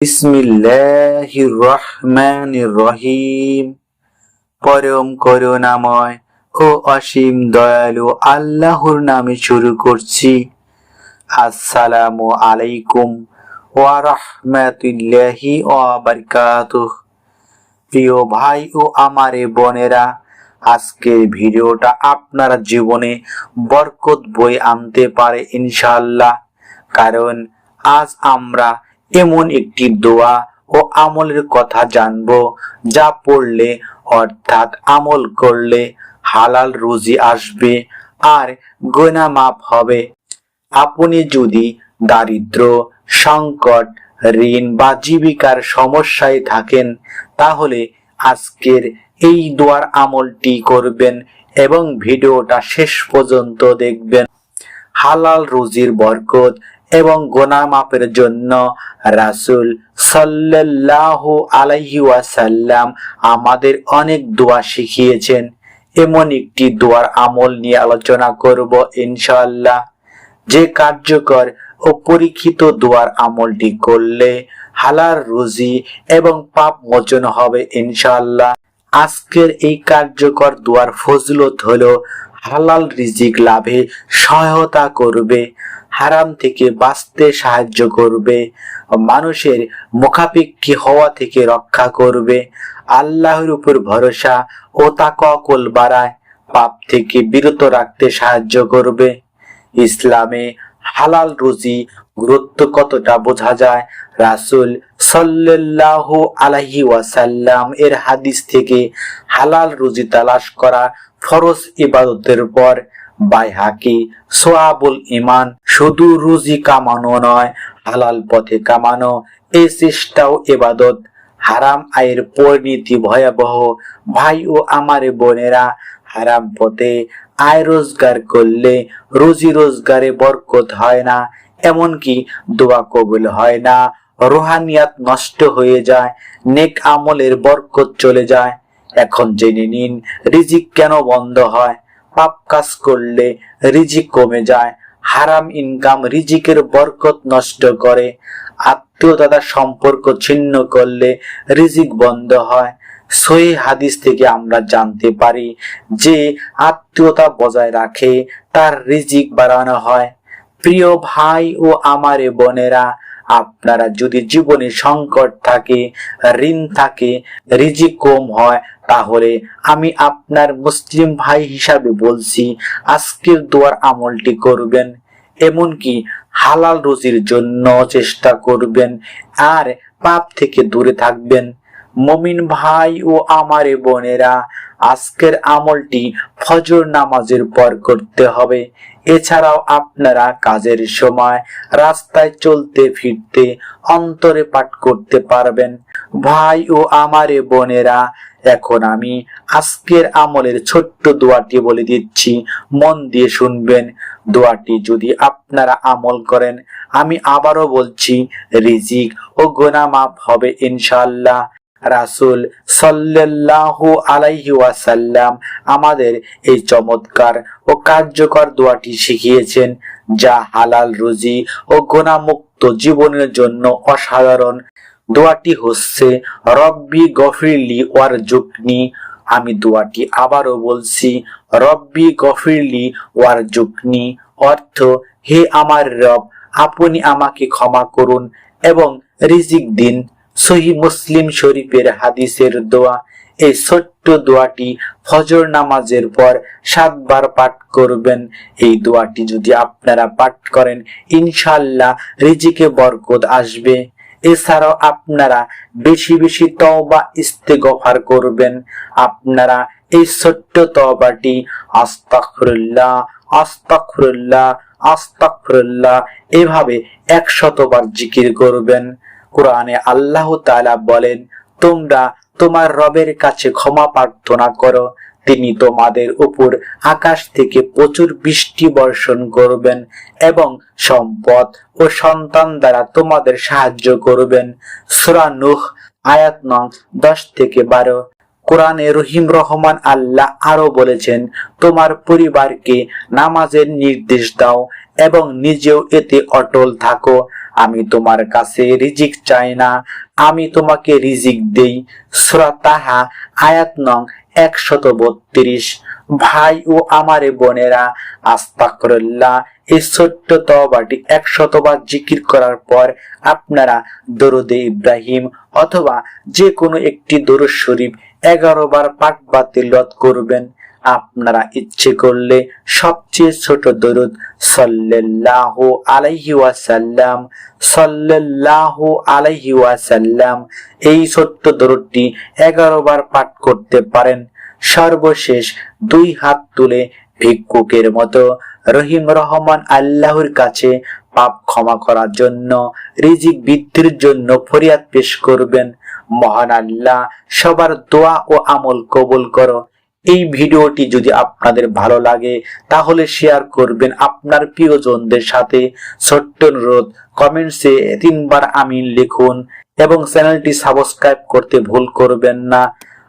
বিসমিল্লাহির রহমানির রহিম পরম করুণাময় ও অসীম দয়ালু আল্লাহর নামে শুরু করছি। আসসালামু আলাইকুম ওয়া রাহমাতুল্লাহি ওয়া বারাকাতুহু। প্রিয় ভাই ও আমারে বোনেরা, আজকের ভিডিওটা আপনার জীবনে বরকত বই আনতে পারে ইনশাআল্লাহ। কারণ আজ আমরা এমন একটি দোয়া ও আমলের কথা জানব, যা পড়লে অর্থাৎ আমল করলে হালাল রুজি আসবে আর গোনা মাপ হবে। আপনি যদি দারিদ্র, সংকট, ঋণ বা জীবিকার সমস্যায় থাকেন, তাহলে আজকের এই দোয়ার আমলটি করবেন এবং ভিডিওটা শেষ পর্যন্ত দেখবেন। হালাল রুজির বরকত এবং গোনা মাপের জন্য রাসুল সাল্লাল্লাহু আলাইহি ওয়াসাল্লাম আমাদের অনেক দোয়া শিখিয়েছেন। এমন একটি দোয়ার আমল নিয়ে আলোচনা করব ইনশাল্লাহ যে কার্যকর ও পরীক্ষিত দোয়ার আমলটি করলে হালার রুজি এবং পাপ মোচন হবে ইনশাআল্লাহ। আজকের এই কার্যকর দোয়ার ফজলত হলো হালাল রিজিক লাভে সহায়তা করবে, হারাম থেকে বাঁচতে সাহায্য করবে, মানুষের মুখাপেক্ষী হওয়া থেকে রক্ষা করবে, আল্লাহর উপর ভরসা ও তাকল বাড়ায়, পাপ থেকে বিরত রাখতে সাহায্য করবে। ইসলামে হালাল রুজি গুরুত্ব কতটা বোঝা যায়? রাসুল সাল্লাল্লাহু আলাইহি ওয়াসাল্লাম এর হাদিস থেকে হালাল রুজি তালাশ করা ফরজ ইবাদতের পর বাইহাকি সোয়াবুল ইমান শুধু রুজি কামানো নয়, হালাল পথে কামানো। এই চেষ্টাও ইবাদত। হারাম আয়ের পরিণতি ভয়াবহ। ভাই ও আমারে বোনেরা, হারাম পথে আয় রোজগার করলে রুজি রোজগারে বরকত হয় না, এমনকি দোয়া কবুল হয় না। রোহানিয়াত নষ্ট হয়ে যায়, নেক আমলের বরকত চলে যায়। এখন জেনে নিন, রিজিক কেন বন্ধ হয়? পাপ কাজ করলে রিজিক কমে যায়, হারাম ইনকাম রিজিকের বরকত নষ্ট করে, আত্মীয়তার সম্পর্ক ছিন্ন করলে রিজিক বন্ধ হয়। সহি হাদিস থেকে আমরা জানতে পারি যে আত্মীয়তা বজায় রাখে, তার রিজিক বাড়ানো হয়। প্রিয় ভাই ও আমারে বোনেরা, আপনারা যদি জীবনে সংকট থাকে, ঋণ থাকে রিজিক কম হয়, তাহলে আমি আপনার মুসলিম ভাই হিসাবে বলছি, আজকের দোয়ার আমলটি করবেন। এমনকি হালাল রুজির জন্য চেষ্টা করবেন, আর পাপ থেকে দূরে থাকবেন। মমিন ভাই ও আমারে বোনেরা, আজকের আমলটি ফজর নামাজের পর করতে হবে। এছাড়াও আপনারা কাজের সময় রাস্তায় চলতে ফিরতে অন্তরে পাঠ করতে পারবেন। ভাই ও আমারে বোনেরা, এখন আমি আজকের আমলের ছোট্ট দোয়াটি বলে দিচ্ছি, মন দিয়ে শুনবেন। দোয়াটি যদি আপনারা আমল করেন, আমি আবারও বলছি, রিজিক ও গোনা মাফ হবে ইনশাআল্লাহ। রাসূল সাল্লাল্লাহু আলাইহি ওয়াসাল্লাম আমাদের এই চমৎকার ও কার্যকর দোয়াটি শিখিয়েছেন, যা হালাল রুজি ও গুণামুক্ত জীবনের জন্য অসাধারণ। দোয়াটি হচ্ছে, রব্বি গফিরলি ওয়ার জুকনি আমি দোয়াটি আবারও বলছি, রব্বি গফিরলি ওয়ার জুকনি অর্থ, হে আমার রব, আপনি আমাকে ক্ষমা করুন এবং রিজিক দিন। সহি মুসলিম শরীফের হাদিসের দোয়া। এই ছোট্ট দোয়াটি ফজর নামাজের পর সাতবার পাঠ করবেন। এই দোয়াটি যদি আপনারা পাঠ করেন ইনশাল্লাহ রিজিকে বরকত আসবে। এছাড়াও আপনারা বেশি বেশি তওবা ইস্তেগফার করবেন। আপনারা এই ছোট্ট তওবাটি আস্তাগফিরুল্লাহ আস্তাগফিরুল্লাহ আস্তাগফিরুল্লাহ এভাবে একশতবার জিকির করবেন। কোরআনে আল্লাহ তাআলা বলেন, তোমরা তোমার রবের কাছে ক্ষমা প্রার্থনা করো। তিনি তোমাদের উপর আকাশ থেকে প্রচুর বৃষ্টি বর্ষণ করবেন এবং সম্পদ ও সন্তান দ্বারা তোমাদের সাহায্য করবেন। সূরা নূহ, আয়াত নং, দশ থেকে বারো। কোরআনে রহিম রহমান আল্লাহ আরও বলেছেন, তোমার পরিবারকে নামাজের নির্দেশ দাও এবং নিজেও এতে অটল থাকো। আমি তোমার কাছে রিজিক চাই না, আমি তোমাকে রিজিক দেই। সূরা তাহা, আয়াত নং একশত বত্রিশ ভাই ও আমারে বোনেরা আস্তাকরুল্লাহ এই ছোট্ট তবাটি একশতবার জিকির করার পর আপনারা দরুদে ইব্রাহিম অথবা যে কোনো একটি দরুদ শরীফ এগারো বার পাঠ বা করবেন। আপনারা ইচ্ছে করলে সবচেয়ে ছোট দরুদ সাল্লাল্লাহু আলাইহি ওয়াসাল্লাম, সাল্লাল্লাহু আলাইহি ওয়াসাল্লাম, এই ছোট্ট দরুদটি এগারো বার পাঠ করতে পারেন। সর্বশেষ দুই হাত তুলে ভিক্ষুকের মতো রহিম রহমান আল্লাহর কাছে পাপ ক্ষমা করার জন্য, রিজিক বৃদ্ধির জন্য ফরিয়াদ পেশ করবেন। মহান আল্লাহ সবার দোয়া ও আমল কবুল করো। এই ভিডিওটি যদি আপনাদের ভালো লাগে, তাহলে শেয়ার করবেন আপনার প্রিয়জনদের সাথে। ছোট্ট অনুরোধ কমেন্টসে তিনবার আমিন লিখুন এবং চ্যানেলটি সাবস্ক্রাইব করতে ভুল করবেন না।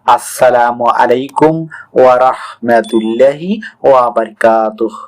আসসালামু আলাইকুম ওয়া রাহমাতুল্লাহি ওয়া বারাকাতুহু।